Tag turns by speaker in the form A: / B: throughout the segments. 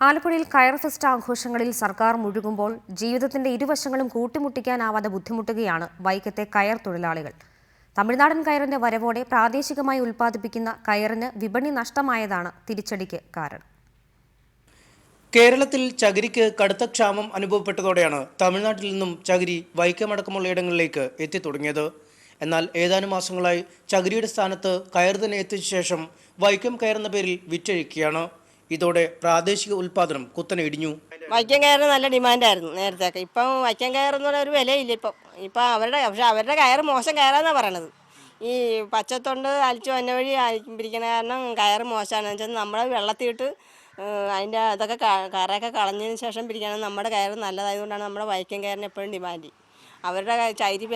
A: ആലപ്പുഴയിൽ കയർ ഫെസ്റ്റ് ആഘോഷങ്ങളിൽ സർക്കാർ മുഴുകുമ്പോൾ ജീവിതത്തിന്റെ ഇരുവശങ്ങളും കൂട്ടിമുട്ടിക്കാനാവാതെ ബുദ്ധിമുട്ടുകയാണ് വൈക്കത്തെ കയർ തൊഴിലാളികൾ. തമിഴ്നാടൻ കയറിന്റെ വരവോടെ പ്രാദേശികമായി ഉൽപ്പാദിപ്പിക്കുന്ന കയറിന് വിപണി നഷ്ടമായതാണ് തിരിച്ചടിക്ക് കാരണം.
B: കേരളത്തിൽ ചകിരിക്ക് കടുത്ത ക്ഷാമം അനുഭവപ്പെട്ടതോടെയാണ് തമിഴ്നാട്ടിൽ നിന്നും ചകിരി വൈക്കമടക്കമുള്ള ഇടങ്ങളിലേക്ക് എത്തിത്തുടങ്ങിയത്. എന്നാൽ ഏതാനും മാസങ്ങളായി ചകിരിയുടെ സ്ഥാനത്ത് കയർ തന്നെ എത്തിച്ച ശേഷം വൈക്കം കയർ എന്ന പേരിൽ വിറ്റഴിക്കുകയാണ്. ഇതോടെ പ്രാദേശിക ഉൽപാദനം കുത്തനെ ഇടിഞ്ഞു.
C: വൈക്കം കയറിന് നല്ല ഡിമാൻഡായിരുന്നു നേരത്തെയൊക്കെ. ഇപ്പം വൈക്കം കയറെന്ന് പറഞ്ഞ ഒരു വിലയില്ല. ഇപ്പം ഇപ്പം അവരുടെ പക്ഷെ അവരുടെ കയറ് മോശം കയറാന്നാണ് പറയണത്. ഈ പച്ചത്തൊണ്ട് അലിച്ചു വന്ന വഴി പിരിക്കണ കാരണം കയറ് മോശമാണ് വെച്ചാൽ നമ്മൾ വെള്ളത്തിയിട്ട് അതിന്റെ അതൊക്കെ കയറൊക്കെ കളഞ്ഞതിന് ശേഷം പിരിക്കണം നമ്മുടെ കയറ് നല്ലതായതുകൊണ്ടാണ് നമ്മുടെ വൈക്കം കയറിന് എപ്പോഴും ഡിമാൻഡ്. അവരുടെ ചൈരി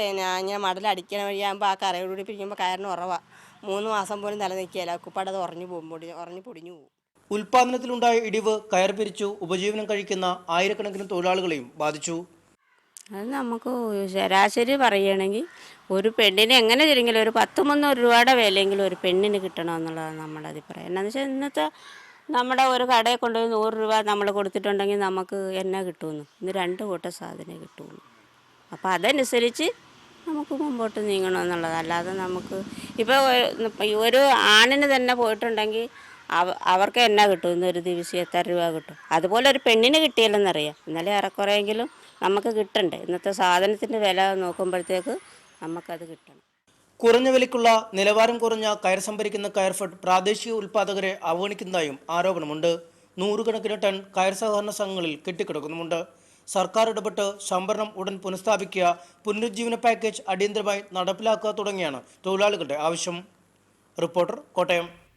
C: ഇങ്ങനെ മടലടിക്കണ വഴിയാകുമ്പോൾ ആ കറയോടുകൂടി പിരിക്കുമ്പോൾ കയറിന് ഉറവാണ് മൂന്ന് മാസം പോലും നിലനിൽക്കുകയില്ല. കുപ്പാടത് ഉറഞ്ഞു പോകും പൊടി ഉറഞ്ഞു പൊടിഞ്ഞു പോകും.
B: ഉൽപാദനത്തിലുണ്ടായ ഇടിവ് കയർ പിരിച്ചു ഉപജീവനം കഴിക്കുന്ന ആയിരക്കണക്കിന് തൊഴിലാളികളെയും ബാധിച്ചു.
D: അത് നമുക്ക് ശരാശരി പറയുകയാണെങ്കിൽ ഒരു പെണ്ണിന് എങ്ങനെ തിരിഞ്ഞാലും ഒരു പത്ത് മുന്നൂറ് രൂപയുടെ വിലയെങ്കിലും ഒരു പെണ്ണിന് കിട്ടണമെന്നുള്ളതാണ് നമ്മുടെ അഭിപ്രായം. എന്നാന്ന് വെച്ചാൽ ഇന്നത്തെ നമ്മുടെ ഒരു കടയിൽ കൊണ്ടുപോയി നൂറ് രൂപ നമ്മൾ കൊടുത്തിട്ടുണ്ടെങ്കിൽ നമുക്ക് എന്നെ കിട്ടുമെന്ന്. ഇന്ന് രണ്ട് കൂട്ടം സാധനം കിട്ടുള്ളൂ. അപ്പോൾ അതനുസരിച്ച് നമുക്ക് മുമ്പോട്ട് നീങ്ങണമെന്നുള്ളത് അല്ലാതെ നമുക്ക് ഇപ്പോൾ ഒരു ആണിന് തന്നെ പോയിട്ടുണ്ടെങ്കിൽ അവർക്ക് എന്നാ കിട്ടും? ഇന്നൊരു ദിവസം എത്ര രൂപ കിട്ടും? അതുപോലെ ഒരു പെണ്ണിന് കിട്ടിയില്ലെന്നറിയാം. എന്നാലും ഏറെക്കുറെയെങ്കിലും നമുക്ക് കിട്ടണ്ടേ? ഇന്നത്തെ സാധനത്തിന്റെ വില നോക്കുമ്പോഴത്തേക്ക് നമുക്കത് കിട്ടണം.
B: കുറഞ്ഞ വിലയ്ക്കുള്ള നിലവാരം കുറഞ്ഞ കയർ സംഭരിക്കുന്ന കയർഫെഡ് പ്രാദേശിക ഉൽപ്പാദകരെ അവഗണിക്കുന്നതായും ആരോപണമുണ്ട്. നൂറുകണക്കിന് ടൺ കയർ സഹകരണ സംഘങ്ങളിൽ കെട്ടിക്കിടക്കുന്നുമുണ്ട്. സർക്കാർ ഇടപെട്ട് സംഭരണം ഉടൻ പുനഃസ്ഥാപിക്കുക പുനരുജ്ജീവന പാക്കേജ് അടിയന്തരമായി നടപ്പിലാക്കുക തുടങ്ങിയാണ് തൊഴിലാളികളുടെ ആവശ്യം. റിപ്പോർട്ടർ കോട്ടയം.